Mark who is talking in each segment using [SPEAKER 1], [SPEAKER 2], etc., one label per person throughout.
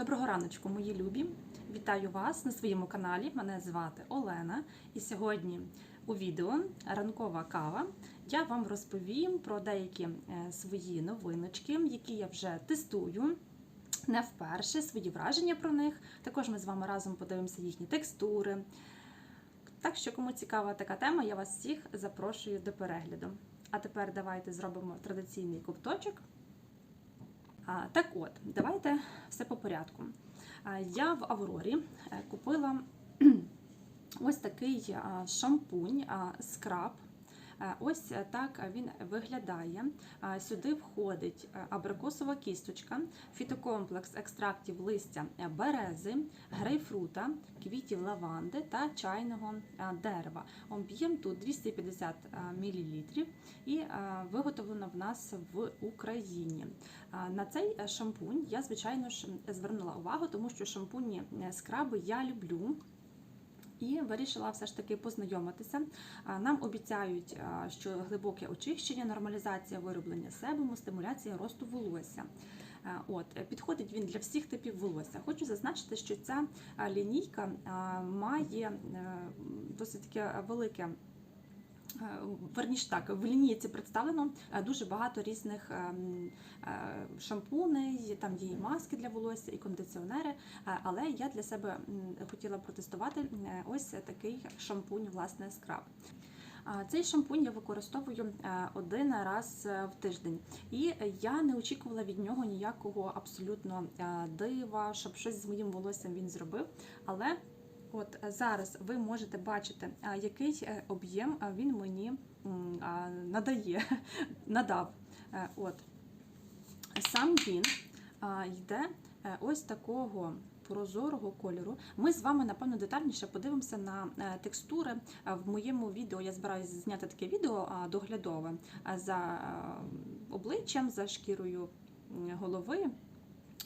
[SPEAKER 1] Доброго раночку, мої любі! Вітаю вас на своєму каналі. Мене звати Олена. І сьогодні у відео Ранкова кава я вам розповім про деякі е, свої новиночки, які я вже тестую. Не вперше свої враження про них. Також ми з вами разом подивимося їхні текстури. Так що, кому цікава така тема, я вас всіх запрошую до перегляду. А тепер давайте зробимо традиційний ковточок. Так от, давайте все по порядку. Я в Аврорі е, купила ось такий шампунь, скраб. Е, Ось так він виглядає. Сюди входить е, абрикосова кісточка, фітокомплекс екстрактів листя е, берези, грейпфрута, квітів лаванди та чайного е, дерева. Об'єм тут 250 мл і е, виготовлено в нас в Україні. На цей е, шампунь я, звичайно ж, звернула увагу, тому що шампуні е, скраби я люблю. І вирішила все ж таки познайомитися. Нам обіцяють, що глибоке очищення, нормалізація вироблення себуму, стимуляція росту волосся. От підходить він для всіх типів волосся. Хочу зазначити, що ця лінійка має е, досить таке велике. Е, Верніше так, в лінійці представлено е, дуже багато різних ем, е, шампуней, там є і маски для волосся, і кондиціонери. Але я для себе хотіла протестувати ось такий шампунь, власне, скраб. Цей шампунь я використовую один раз в тиждень, і я не очікувала від нього ніякого абсолютно дива, щоб щось з моїм волоссям він зробив. Але от зараз ви можете бачити, який е, об'єм він мені надає, надав. Е, От сам він йде е, ось такого прозорого кольору. Ми з вами, напевно, детальніше подивимося на е, текстури. Е, В моєму відео я збираюся зняти таке відео доглядове за е, обличчям, за шкірою голови.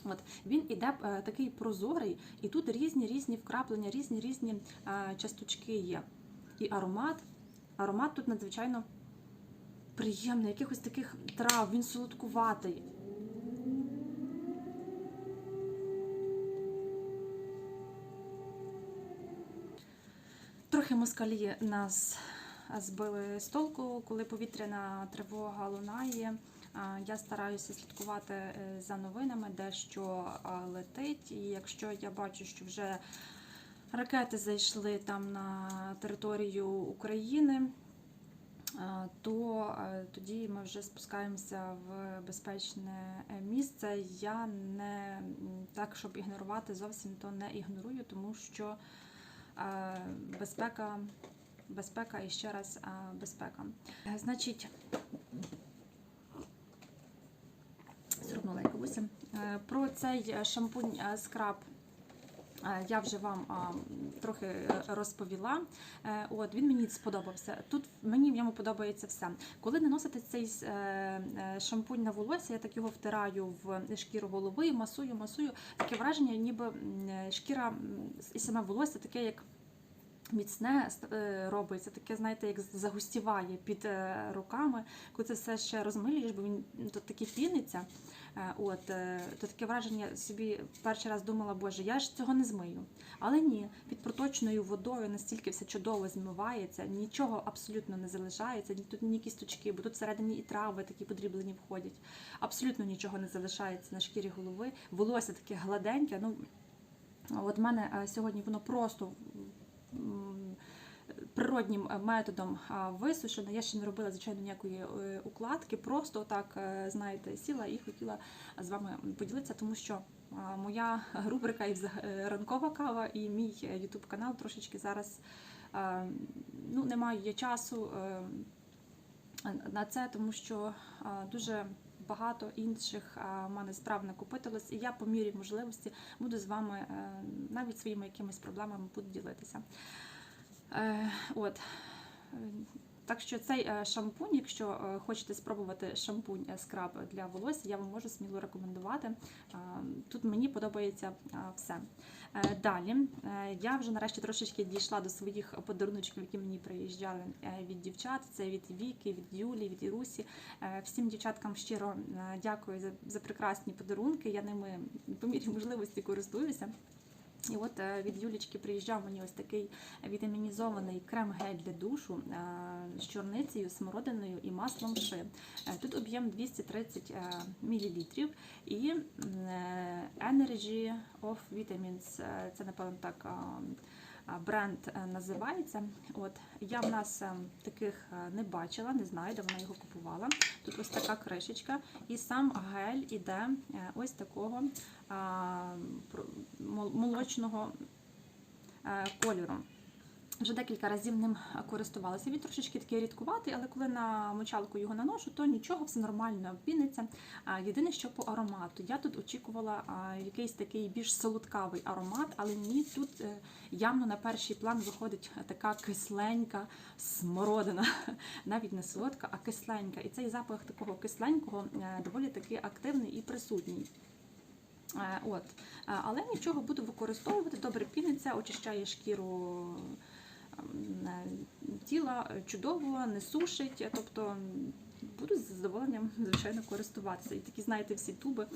[SPEAKER 1] От він іде е, такий прозорий, і тут різні різні вкраплення, різні різні е, часточки є. І аромат. Аромат тут надзвичайно приємний, якихось таких трав, він солодкуватий. Трохи москалі нас збили з толку, коли повітряна тривога лунає. Я стараюся слідкувати е, за новинами, де що летить. І якщо я бачу, що вже ракети зайшли там на територію України, то е, тоді ми вже спускаємося в безпечне е, місце. Я не так, щоб ігнорувати, зовсім то не ігнорую, тому що безпека, безпека і ще раз безпека. Значить, срубнула я кавуся. Е, Про цей е, шампунь е, скраб. Я вже вам трохи розповіла. От він мені сподобався. Тут мені в ньому подобається все. Коли наносите цей шампунь на волосся, я так його втираю в шкіру голови, масую, масую. Таке враження, ніби шкіра і саме волосся таке, як міцне е, робиться, таке, знаєте, як загустіває під е, руками, коли це все ще розмилюєш, бо він тут таки піниться. Е, От, то таке враження собі перший раз думала, боже, я ж цього не змию. Але ні, під проточною водою настільки все чудово змивається, нічого абсолютно не залишається, ні тут ні кісточки, бо тут всередині і трави такі подріблені входять. Абсолютно нічого не залишається на шкірі голови. Волосся таке гладеньке. Ну, от мене сьогодні воно просто природнім е, методом а, висушено. Я ще не робила, звичайно, ніякої е, укладки. Просто так, е, знаєте, сіла і хотіла з вами поділитися, тому що моя рубрика і ранкова кава і мій YouTube канал трошечки зараз ну, не маю часу на це, тому що дуже. Багато інших в мене справ накопитилось, і я по мірі можливості буду з вами е, навіть своїми якимись проблемами буду ділитися. Е, От. Так що цей е, шампунь, якщо е, хочете спробувати шампунь е, скраб для волосся, я вам можу сміло рекомендувати. Тут мені подобається все. Далі я вже нарешті трошечки дійшла до своїх подаруночків, які мені приїжджали від дівчат. Це від Віки, від Юлі, від Ірусі. Всім дівчаткам щиро дякую за прекрасні подарунки. Я ними по мірі можливості користуюся. І от е, від Юлічки приїжджав мені ось такий вітамінізований крем-гель для душу е, з чорницею, смородиною і маслом ши. Е, Тут об'єм 230 мл і Energy of Vitamins, це напевно так бренд називається. От я в нас таких не бачила, не знаю, де вона його купувала. Тут ось така кришечка, і сам гель іде ось такого молочного е, кольору. Вже декілька разів ним користувалася. Він трошечки такий рідкуватий, але коли на мочалку його наношу, то нічого, все нормально піниться. Єдине, що по аромату. Я тут очікувала якийсь такий більш солодкавий аромат, але ні, тут е, явно на перший план виходить така кисленька смородина. Навіть не солодка, а кисленька. І цей запах такого кисленького е, доволі таки активний і присутній. Е, От. Е, Але нічого буду використовувати, добре піниться, очищає шкіру ем, е, тіла чудово, не сушить. Тобто буду з задоволенням, звичайно, користуватися. І такі, знаєте, всі туби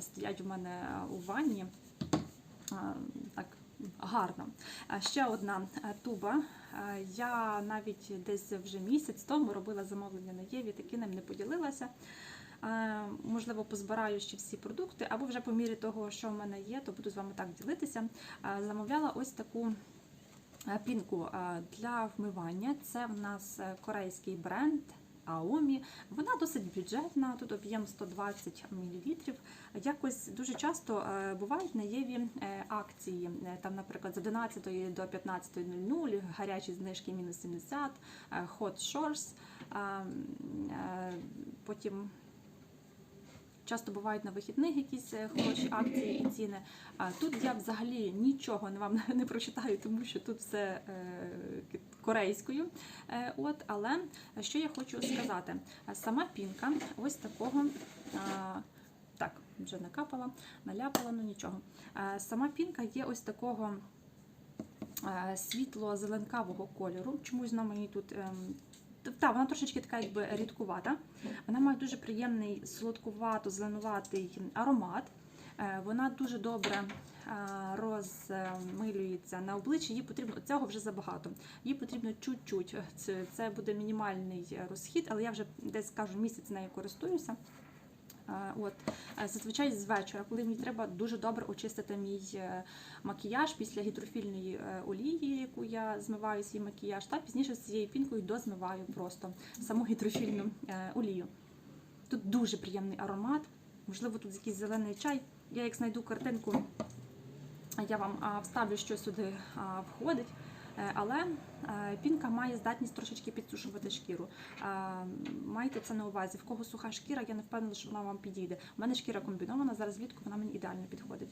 [SPEAKER 1] стоять у мене у ванні. Так, гарно. Ще одна туба. Я навіть десь вже місяць тому робила замовлення на Єві, таки ним не поділилася. Е, Можливо, позбираю ще всі продукти, або вже по мірі того, що в мене є, то буду з вами так ділитися. Е, Замовляла ось таку е, пінку для вмивання. Це в нас корейський бренд. Аомі, вона досить бюджетна, тут об'єм 120 мл. Якось дуже часто бувають на Єві е, акції. Там, наприклад, з 11 до 15.00 гарячі знижки мінус 70, е, Hot Shores. е, е, Потім Часто бувають на вихідних якісь е, хороші акції і ціни. А тут я взагалі нічого вам не прочитаю, тому що тут все е, корейською. Е, От, але що я хочу сказати? Сама пінка ось такого. Так, вже накапала, наляпала, ну нічого. Сама пінка є ось такого світло-зеленкавого кольору. Чомусь на мені тут. Та, вона трошечки така якби рідкувата. Вона має дуже приємний солодкувато зеленуватий аромат. Е, Вона дуже добре е, розмилюється на обличчі. Їй потрібно цього вже забагато. Їй потрібно чуть-чуть. Це, це буде мінімальний розхід, але я вже десь кажу місяць нею користуюся. Е, От Е, зазвичай з вечора, коли мені треба дуже добре очистити мій е, макіяж після гідрофільної олії, яку я змиваю свій макіяж, та пізніше з цією пінкою дозмиваю просто саму гідрофільну олію. Тут дуже приємний аромат, можливо, тут якийсь зелений чай. Я як знайду картинку, я вам вставлю, що сюди входить. Е, Але е, пінка має здатність трошечки підсушувати шкіру. Е, Майте це на увазі. В кого суха шкіра, я не впевнена, що вона вам підійде. У мене шкіра комбінована, зараз влітку вона мені ідеально підходить.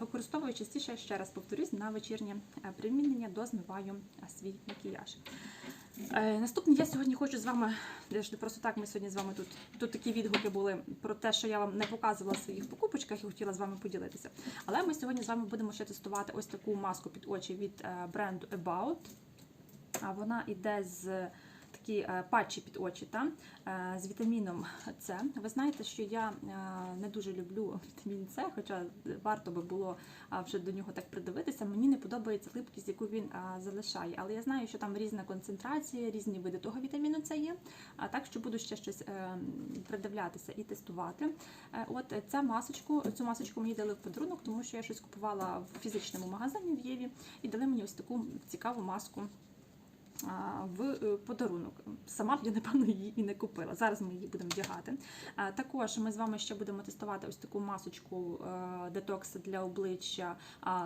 [SPEAKER 1] Використовую частіше, ще раз повторюсь, на вечірнє примінення дозмиваю свій макіяж. Е, Наступне я сьогодні хочу з вами, де ж не просто так ми сьогодні з вами тут. Тут такі відгуки були про те, що я вам не показувала в своїх покупочках і хотіла з вами поділитися. Але ми сьогодні з вами будемо ще тестувати ось таку маску під очі від е, бренду About. А Вона йде з такі е, патчі під очі та, е, з вітаміном С. Ви знаєте, що я е, не дуже люблю вітамін С, хоча варто би було вже до нього так придивитися. Мені не подобається липкість, яку він залишає. Але я знаю, що там різна концентрація, різні види того вітаміну С є. А так що буду ще щось придивлятися і тестувати. От ця масочку, цю масочку мені дали в подарунок, тому що я щось купувала в фізичному магазині в Єві і дали мені ось таку цікаву маску в е, подарунок. Сама б я, напевно, її і не купила. Зараз ми її будемо вдягати. Також ми з вами ще будемо тестувати ось таку масочку е, детокс для обличчя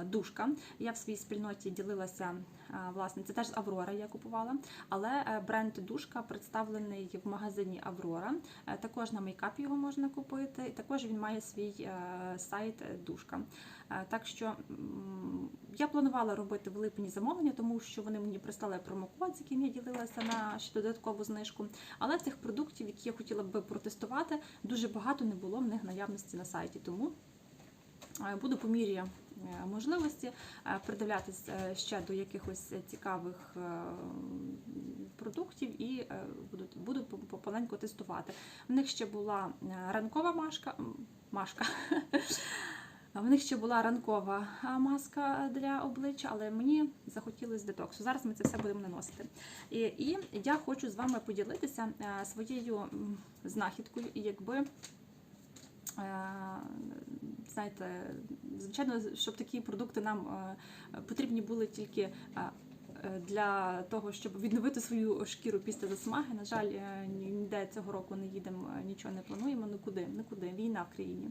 [SPEAKER 1] душка. Я в своїй спільноті ділилася власне, це теж Аврора я купувала, але е, бренд Душка представлений в магазині Аврора. Е, Також на мейкап його можна купити, і також він має свій е, сайт е, Душка. Е, Так що я планувала робити в липні замовлення, тому що вони мені прислали промокод, з яким я ділилася на ще додаткову знижку. Але цих продуктів, які я хотіла би протестувати, дуже багато не було в них наявності на сайті. Тому е, буду по мірі е, можливості е, придивлятись е, ще до якихось цікавих е, продуктів і е, буду, буду по- по- помаленьку тестувати. В них ще була е, ранкова машка, машка. В них ще була ранкова маска для обличчя, але мені захотілося детоксу. Зараз ми це все будемо наносити. І, і я хочу з вами поділитися е, своєю знахідкою, якби. Знаєте, звичайно, щоб такі продукти нам е, потрібні були тільки е, е, для того, щоб відновити свою шкіру після засмаги. На жаль, ніде цього року не їдемо, нічого не плануємо. Нікуди, нікуди. Війна в країні.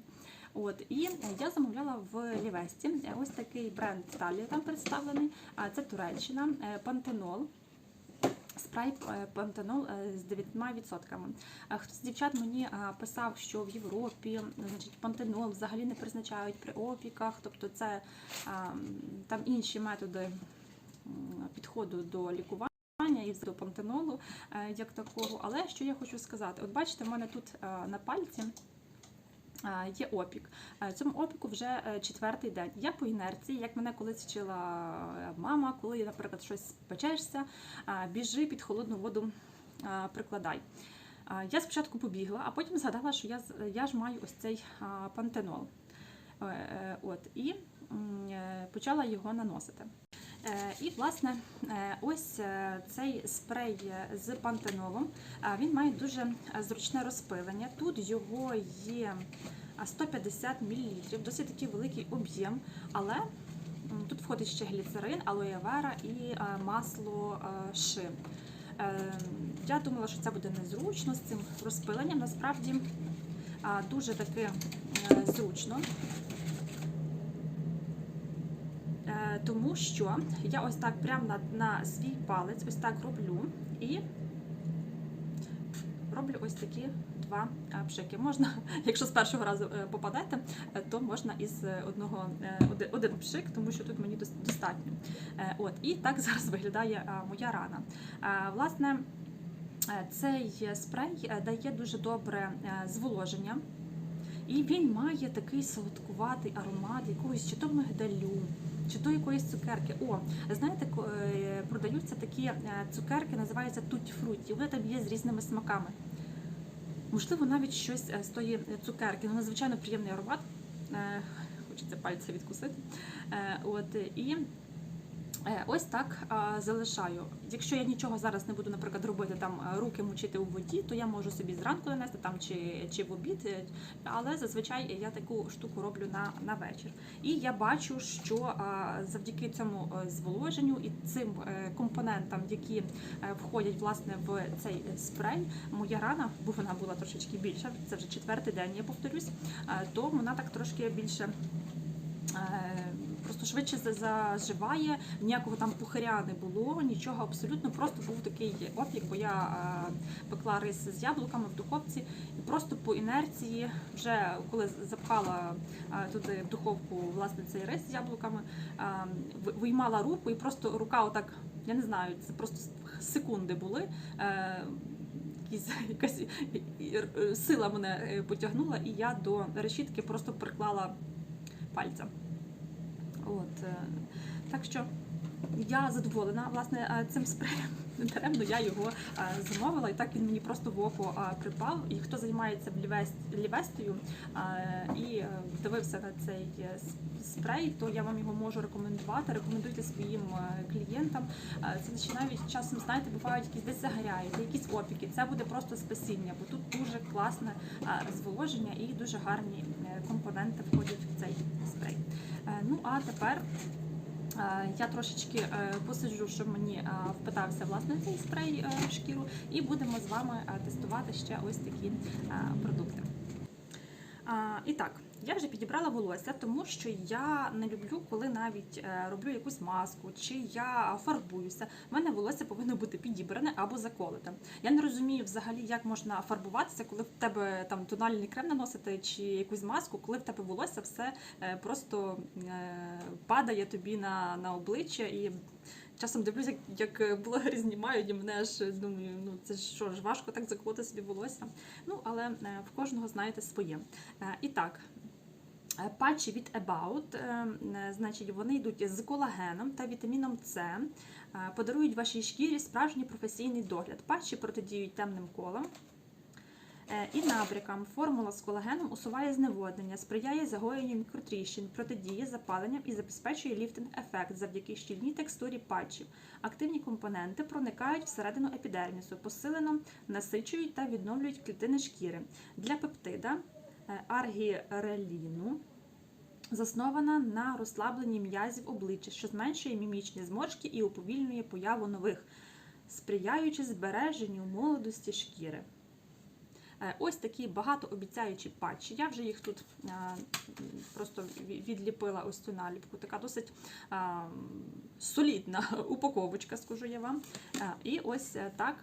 [SPEAKER 1] От і я замовляла в Лівесті. Ось такий бренд Талія там представлений. А це Туреччина, Пантенол. Спрей Пантенол е, з 9%. Е, Хтось з дівчат мені е, писав, що в Європі значить, пантенол взагалі не призначають при опіках, тобто це е, там інші методи підходу до лікування і до пантенолу як такого. Але що я хочу сказати? От бачите, в мене тут на пальці. Е, Є опік. Е, Цьому опіку вже е, четвертий день. Я по інерції, як мене колись вчила мама, коли, наприклад, щось печешся, біжи під холодну воду, прикладай. Я спочатку побігла, а потім згадала, що я, я ж маю ось цей пантенол. От, і почала його наносити. Е, І, власне, е, ось е, цей спрей з пантенолом, він має дуже зручне розпилення. Тут його є 150 мл, досить такий великий об'єм, але тут входить ще гліцерин, алоє вера і масло ши. Я думала, що це буде незручно з цим розпиленням. Насправді дуже таки зручно. Тому що я ось так прямо на, на свій палець ось так роблю і роблю ось такі два е, пшики. Можна, якщо з першого разу е, попадете, е, то можна із одного один, пшик, тому що тут мені достатньо. От і так зараз виглядає моя рана. Власне, цей спрей дає дуже добре зволоження. І він має такий солодкуватий аромат якогось чи то мигдалю, чи до якоїсь цукерки. О, знаєте, е, продаються такі е, цукерки, називаються тутіфруті. Вони там є з різними смаками. Можливо, навіть щось е, з тої цукерки. Ну, надзвичайно приємний аромат. Хочеться пальця відкусити. От, і Ось так залишаю. Якщо я нічого зараз не буду, наприклад, робити там руки мочити у воді, то я можу собі зранку нанести там чи, чи в обід, е, але зазвичай я таку штуку роблю на, на вечір. І я бачу, що завдяки цьому е, зволоженню і цим е, компонентам, які е, входять власне в цей спрей, моя рана, бо вона була трошечки більша, це вже четвертий день, я повторюсь, е, то вона так трошки більше. Просто швидше за- заживає, ніякого там пухаря не було, нічого абсолютно. Просто був такий опік, бо я е, пекла рис з яблуками в духовці, і просто по інерції, вже коли запхала е, туди в духовку власне цей рис з яблуками, е, виймала руку, і просто рука, отак, я не знаю, це просто секунди були. Якась сила мене потягнула, і я до решітки просто приклала пальцем. От, е, так що я задоволена власне е, цим спреєм. Даремно я його е, замовила, і так він мені просто в око припав. І хто займається лівестою і дивився на цей спрей, то я вам його можу рекомендувати. Рекомендуйте своїм клієнтам. Це ще навіть часом, знаєте, бувають якісь десь загоряють, якісь опіки. Це буде просто спасіння, бо тут дуже класне е, зволоження і дуже гарні компоненти входять в цей спрей. Е, Ну а тепер е, я трошечки е, посиджу, щоб мені впитався власне цей спрей в шкіру, і будемо з вами тестувати ще ось такі продукти. І так, я вже підібрала волосся, тому що я не люблю, коли навіть е, роблю якусь маску чи я фарбуюся. У мене волосся повинно бути підібране або заколоте. Я не розумію взагалі, як можна фарбуватися, коли в тебе там тональний крем наносити чи якусь маску, коли в тебе волосся все е, просто е, падає тобі на, на обличчя і. Часом дивлюся, як, як блогери знімають, і мене аж думаю, ну це ж що ж важко так заколоти собі волосся. Ну, але в кожного знаєте своє. І так, патчі від About, е, е, значить, вони йдуть з колагеном та вітаміном С, е, подарують вашій шкірі справжній професійний догляд. Патчі протидіють темним колам. Е, І набрякам формула з колагеном усуває зневоднення, сприяє загоєнню мікротріщин, протидіє запаленням і забезпечує ліфтинг-ефект завдяки щільній текстурі патчів. Активні компоненти проникають всередину епідермісу, посилено насичують та відновлюють клітини шкіри. Для пептида е, аргіреліну заснована на розслабленні м'язів обличчя, що зменшує мімічні зморшки і уповільнює появу нових, сприяючи збереженню молодості шкіри. Е, Ось такі багатообіцяючі патчі. Я вже їх тут е, просто відліпила ось цю наліпку. Така досить е, солідна упаковочка, скажу я вам. Е, І ось е, так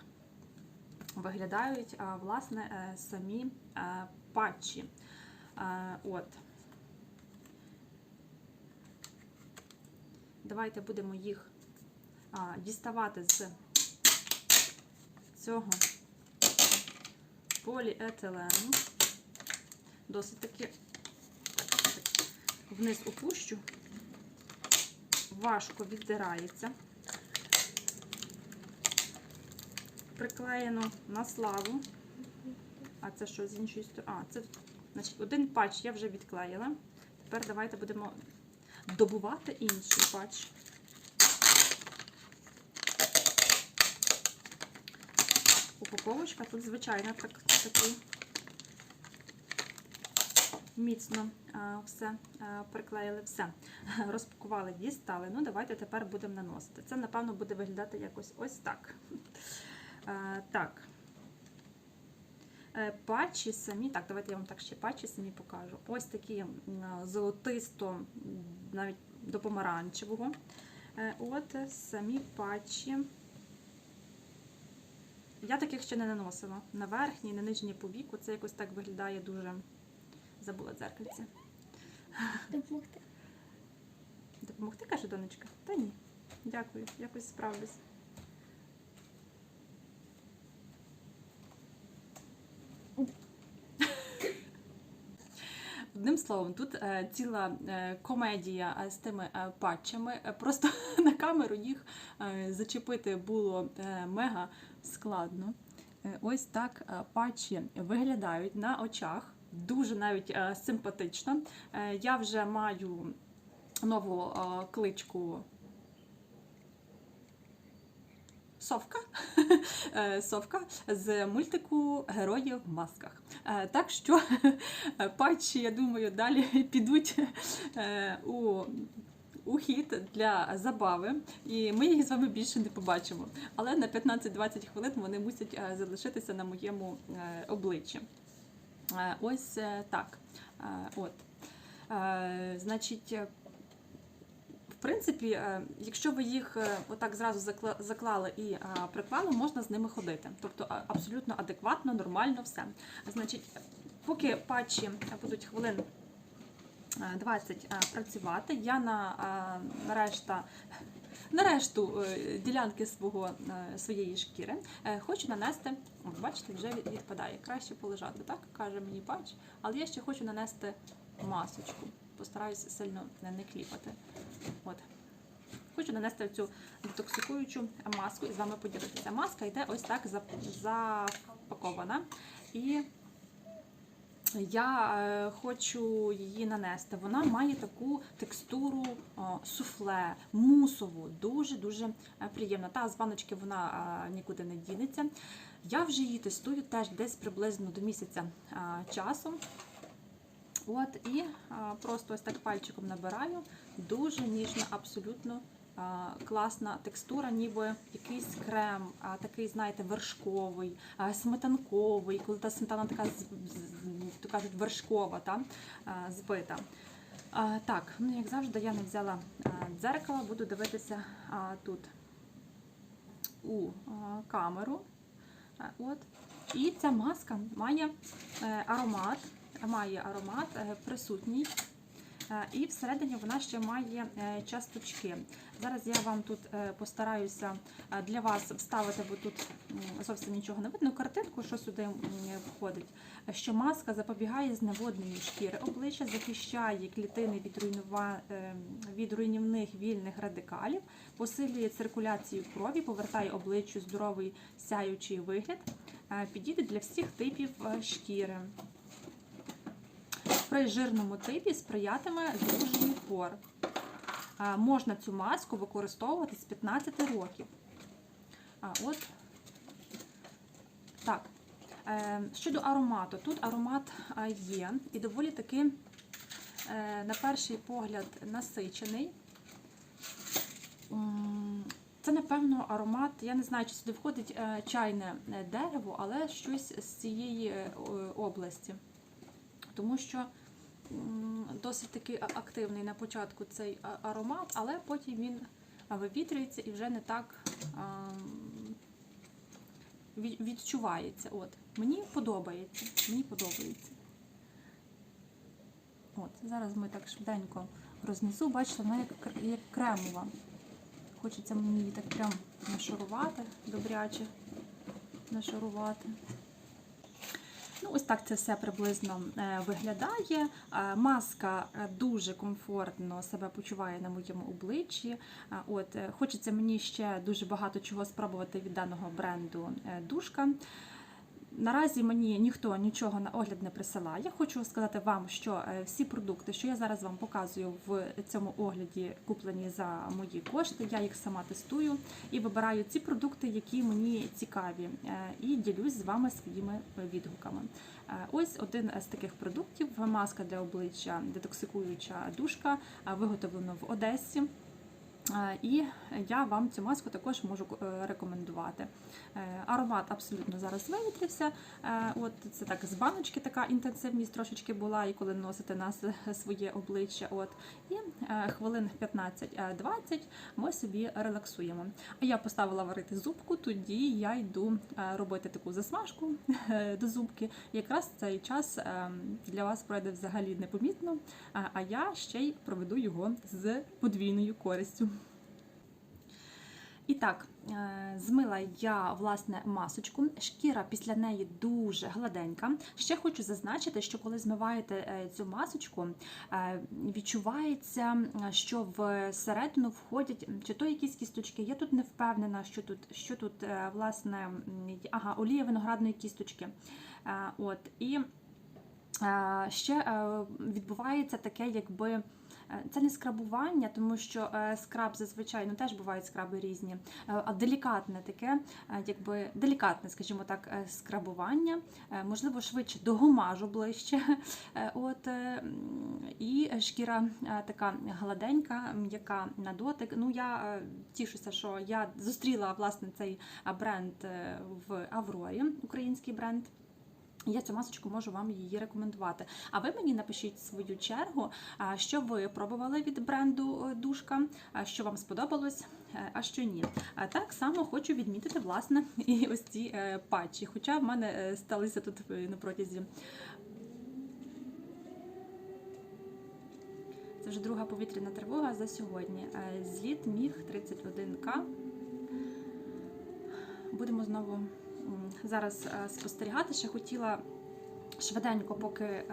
[SPEAKER 1] виглядають е, власне е, самі е, патчі. От. Давайте будемо їх діставати з цього поліетилену. Досить таки так, так, вниз опущу. Важко віддирається. Приклеєно на славу. А це що з іншої сторони? А, це значить, один патч я вже відклеїла. Тепер давайте будемо добувати інший патч. Упаковочка тут, звичайно, так, такий міцно а, все а, приклеїли, все. Розпакували, дістали. Ну, давайте тепер будемо наносити. Це, напевно, буде виглядати якось ось так. А, так. Е, Патчі самі, так, давайте я вам так ще патчі самі покажу. Ось такі золотисто, навіть до помаранчевого. Е, От е, самі патчі. Я таких ще не наносила. На верхній, на нижній повіку. Це якось так виглядає дуже. Забула дзеркальце.
[SPEAKER 2] Допомогти.
[SPEAKER 1] Допомогти, каже донечка? Та ні. Дякую, якось справлюсь. Одним словом, тут е, ціла е, комедія з тими е, патчами. Просто на камеру їх зачепити було мега складно. Ось так патчі виглядають на очах. Дуже навіть симпатично. Я вже маю нову кличку Совка. Совка з мультику Герої в масках. Е, Так що е, патчі, я думаю, далі підуть е, у. Хід для забави, і ми їх з вами більше не побачимо. Але на 15-20 хвилин вони мусять залишитися на моєму обличчі. Ось так. От. Значить, принципі, е, якщо ви їх е, отак зразу закла- заклали і е, приклали, можна з ними ходити. Тобто абсолютно адекватно, нормально все. Значить, поки патчі будуть хвилин е, 20 е, працювати, я на, на решта. На решту ділянки свого, своєї шкіри хочу нанести, бачите, вже відпадає. Краще полежати, так каже мені патч. Але я ще хочу нанести масочку. Постараюсь сильно не кліпати. От. Хочу нанести цю детоксикуючу маску і з вами поділитися. Маска йде ось так запакована. І я е, хочу її нанести. Вона має таку текстуру суфле, мусову, дуже-дуже приємна. Та з баночки вона е, нікуди не дінеться. Я вже її тестую теж десь приблизно до місяця е, часу. От, і просто ось так пальчиком набираю. Дуже ніжна, абсолютно класна текстура, ніби якийсь крем, такий, знаєте, вершковий, сметанковий, коли та сметана така з- кажуть, вершкова та збита. Так, ну як завжди, я не взяла дзеркало, буду дивитися тут у камеру. От. І ця маска має е, аромат, має аромат е, присутній. Е, І всередині вона ще має е, часточки. Зараз я вам тут е, постараюся для вас вставити, бо тут зовсім нічого не видно, картинку, що сюди входить. Що маска запобігає зневодненню шкіри обличчя, захищає клітини від, руйнува... від руйнівних вільних радикалів, посилює циркуляцію крові, повертає обличчю здоровий сяючий вигляд, підійде для всіх типів шкіри. При жирному типі сприятиме звуженню пор. Можна цю маску використовувати з 15 років. А от так. Е, Щодо аромату, тут аромат є і доволі таки, е, на перший погляд, насичений. Це, напевно, аромат, я не знаю, чи сюди входить е, чайне дерево, але щось з цієї області. Тому що досить таки а- активний на початку цей аромат, але потім він вивітрюється і вже не так відчувається. От. Мені подобається. Мені подобається. От, зараз ми так швиденько рознесу. Бачите, вона як, як кремова. Хочеться мені її так прям нашарувати, добряче нашарувати. Ну, ось так це все приблизно е, виглядає. Е, Маска е, дуже комфортно себе почуває на моєму обличчі. От, хочеться мені ще дуже багато чого спробувати від даного бренду Душка. Наразі мені ніхто нічого на огляд не присилає. Я Хочу сказати вам, що е, всі продукти, що я зараз вам показую в цьому огляді, куплені за мої кошти. Я їх сама тестую і вибираю ці продукти, які мені цікаві, е, і ділюсь з вами своїми відгуками. Е, Ось один з таких продуктів: маска для обличчя, детоксикуюча душка, виготовлено в Одесі. Е, І я вам цю маску також можу е, рекомендувати. Е, Аромат абсолютно зараз вивітрився. От це так з баночки така інтенсивність трошечки була, і коли носите на своє обличчя. От і хвилин 15-20 ми собі релаксуємо. А я поставила варити зубку, тоді я йду робити таку засмажку до зубки. Якраз цей час для вас пройде взагалі непомітно, а я ще й проведу його з подвійною користю. І так, е, змила я власне масочку. Шкіра після неї дуже гладенька. Ще хочу зазначити, що коли змиваєте е, цю масочку, е, відчувається, що всередину входять чи то якісь кісточки. Я тут не впевнена, що тут, що тут власне ага, олія виноградної кісточки. От і ще відбувається таке, якби. Е, Це не скрабування, тому що е, скраб зазвичай ну теж бувають скраби різні, е, а делікатне таке, якби делікатне, скажімо так, скрабування, можливо, швидше до гомажу ближче. От і шкіра така гладенька, м'яка на дотик. Ну я тішуся, що я зустріла власне цей бренд в Аврорі, український бренд. Я цю масочку можу вам її рекомендувати. А ви мені напишіть свою чергу, що ви пробували від бренду е, Душка, що вам сподобалось, е, а що ні. Так само хочу відмітити власне і ось ці е, патчі. Хоча в мене сталися тут на протязі. Це вже друга повітряна тривога за сьогодні. Зліт міг 31К. Будемо знову зараз е, спостерігати. Ще хотіла швиденько, поки е,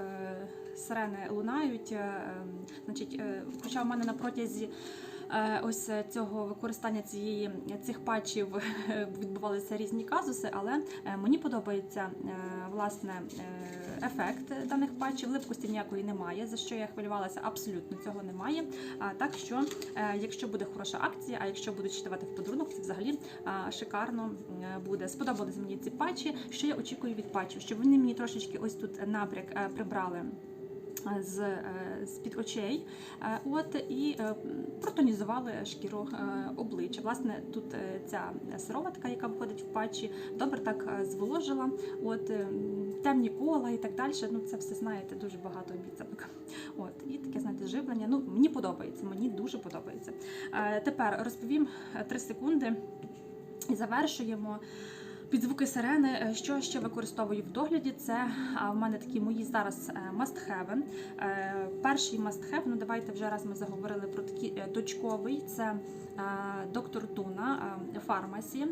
[SPEAKER 1] сирени лунають. е, ем, Значить, хоча в мене на протязі ось цього використання цієї цих патчів е, відбувалися різні казуси, але е, мені подобається е, власне е, ефект даних патчів. Липкості ніякої немає. За що я хвилювалася, абсолютно цього немає. Так що, е, якщо буде хороша акція, а якщо будуть ще давати в подарунок, це взагалі шикарно е, буде. Сподобались мені ці патчі. Що я очікую від патчів? Щоб вони мені трошечки ось тут набряк е, прибрали. З, е, з-під очей, Е, от і е, протонізували шкіру обличчя. Власне, тут ця сироватка, яка входить в патчі, добре так зволожила. От е, темні кола і так далі. Ну це все знаєте, дуже багато обіцянок. От і таке знаєте живлення. Ну мені подобається, мені дуже подобається. Тепер розповім 3 секунди і завершуємо. Під звуки сирени, е, що ще використовую в догляді, це в мене такі мої зараз must-have. Е, Перший must-have, ну давайте вже раз ми заговорили про такий е, точковий. Це доктор Туна фармасі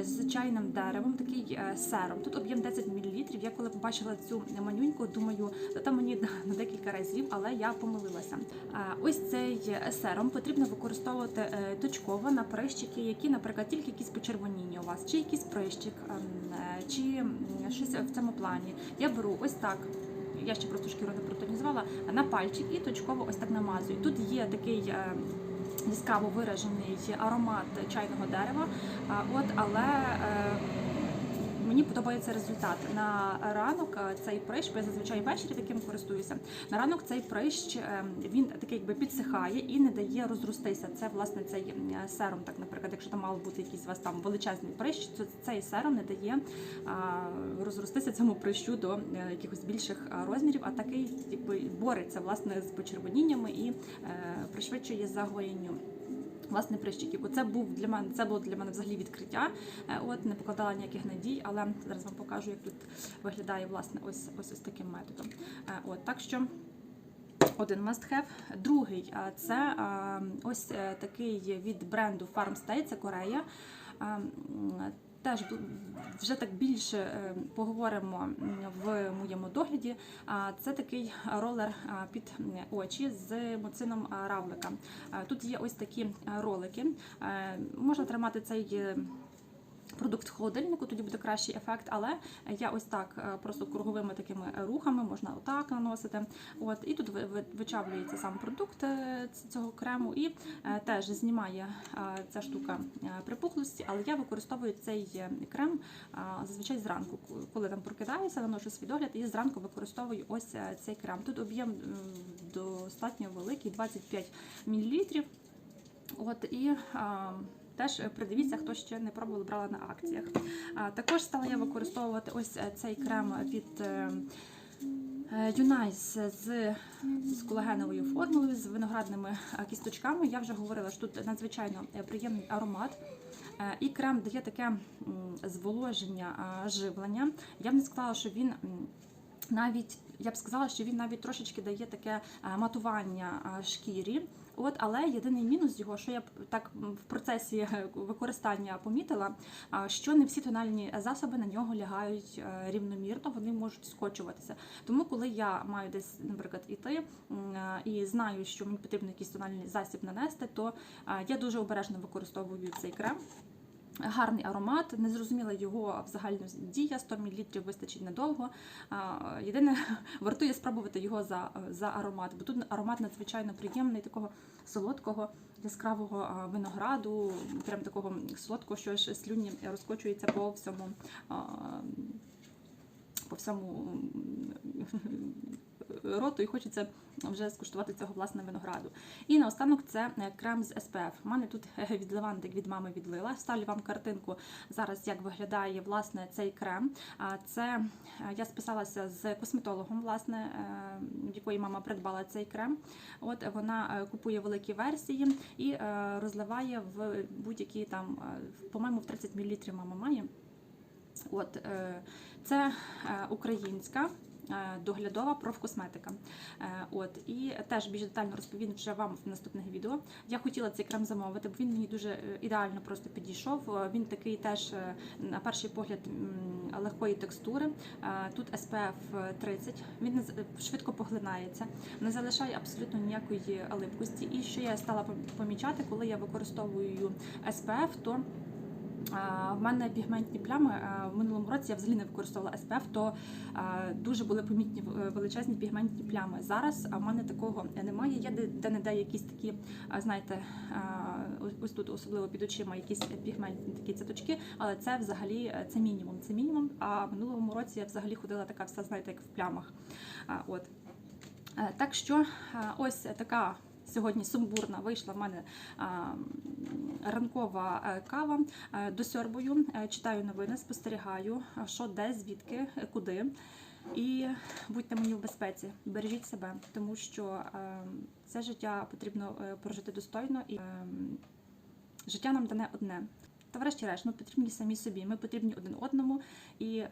[SPEAKER 1] з чайним деревом, такий серум. Тут об'єм 10 мл. Я коли побачила цю манюньку, думаю, там мені на декілька разів, але я помилилася. Ось цей серум потрібно використовувати точково на прищики, які, наприклад, тільки якісь почервоніння у вас, чи якийсь прищик, ем, е, чи щось в цьому плані. Я беру ось так. Я ще просто шкіру не протонізувала на пальчик і точково ось так намазую. Тут є такий е, яскраво виражений аромат чайного дерева. От, але е, мені подобається результат. На ранок е, цей прищ, бо я зазвичай ввечері таким користуюся. На ранок цей прищ е, він такий якби підсихає і не дає розростися. Це власне цей е, серум. Так, наприклад, якщо там мав бути якийсь у вас там величезний прищ, то цей серум не дає розростися цьому прищу до якихось більших розмірів, а такий якби бореться власне з почервоніннями і пришвидшує загоєнню. Власне, прищиків. Оце був для мене, це було для мене взагалі відкриття. Е, От не покладала ніяких надій, але зараз вам покажу, як тут виглядає власне ось ось ось таким методом. Е, От так що. Один must have. Другий а, це ось е, такий від бренду Farmstay, це Корея. Теж вже так більше е, поговоримо в моєму догляді. Це такий ролер під очі з моцином равлика. Тут є ось такі ролики. Е, Можна тримати цей. Продукт в холодильнику, тоді буде кращий ефект, але я ось так е, просто круговими такими рухами можна отак наносити. От і тут ви- ви- вичавлюється сам продукт е, цього крему, і е, теж знімає ця штука припухлості. Але я використовую цей крем зазвичай зранку, коли там прокидаюся, наношу свій догляд, і зранку використовую ось цей крем. Тут об'єм достатньо великий, 25 мл. От і теж придивіться, хто ще не пробував, брала на акціях. Також стала я використовувати ось е, цей крем від е, е, Юнайс з, з колагеновою формулою, з виноградними е, кісточками. Я вже говорила, що тут надзвичайно е, приємний аромат. Е, І крем дає таке зволоження, живлення. Я б не сказала, що він. навіть я б сказала, що він навіть трошечки дає таке е, матування е, шкірі. От, але єдиний мінус його, що я так в процесі використання помітила, що не всі тональні засоби на нього лягають е, рівномірно, вони можуть скочуватися. Тому, коли я маю десь, наприклад, іти е, і знаю, що мені потрібно якийсь тональний засіб нанести, то е, я дуже обережно використовую цей крем. Гарний аромат, незрозуміла його загальна дія, 100 мл вистачить недовго. Єдине, вартує спробувати його за, за аромат, бо тут аромат надзвичайно приємний, такого солодкого, яскравого винограду, прям такого солодкого, що аж слюні розкочується по всьому. По всьому роту і хочеться вже скуштувати цього власне винограду. І наостанок це е, крем з SPF. У мене тут е, від Левантик від мами відлила. Ставлю вам картинку зараз, як виглядає власне цей крем. Це е, я списалася з косметологом, власне, якої мама придбала цей крем. От вона купує великі версії і розливає в будь-які там, по-моєму, в 30 мл мама має. От це українська. Е, Доглядова профкосметика. Е, От і теж більш детально розповім вже вам в наступних відео. Я хотіла цей крем замовити, бо він мені дуже е, ідеально просто підійшов. Він такий теж на перший погляд легкої текстури. Тут SPF 30, він швидко поглинається, не залишає абсолютно ніякої липкості. І що я стала помічати, коли я використовую SPF, то В мене пігментні плями в минулому році я взагалі не використовувала SPF, то дуже були помітні величезні пігментні плями. Зараз в мене такого немає. Є де, де не де якісь такі, знаєте, ось- тут особливо під очима якісь пігментні такі цяточки, але це взагалі це мінімум. Це мінімум. А в минулому році я взагалі ходила така вся, знаєте, як в плямах. От. Е, Так що ось така сьогодні сумбурна вийшла в мене ранкова е, кава. Е, Досьорбую, е, читаю новини, спостерігаю, що де, звідки, куди. І будьте мені в безпеці, бережіть себе, тому що це життя потрібно прожити достойно і життя нам дане одне. Та врешті-решт, ми потрібні самі собі, ми потрібні один одному, і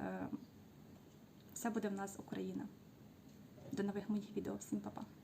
[SPEAKER 1] все буде в нас Україна. До нових моїх відео. Всім па-па.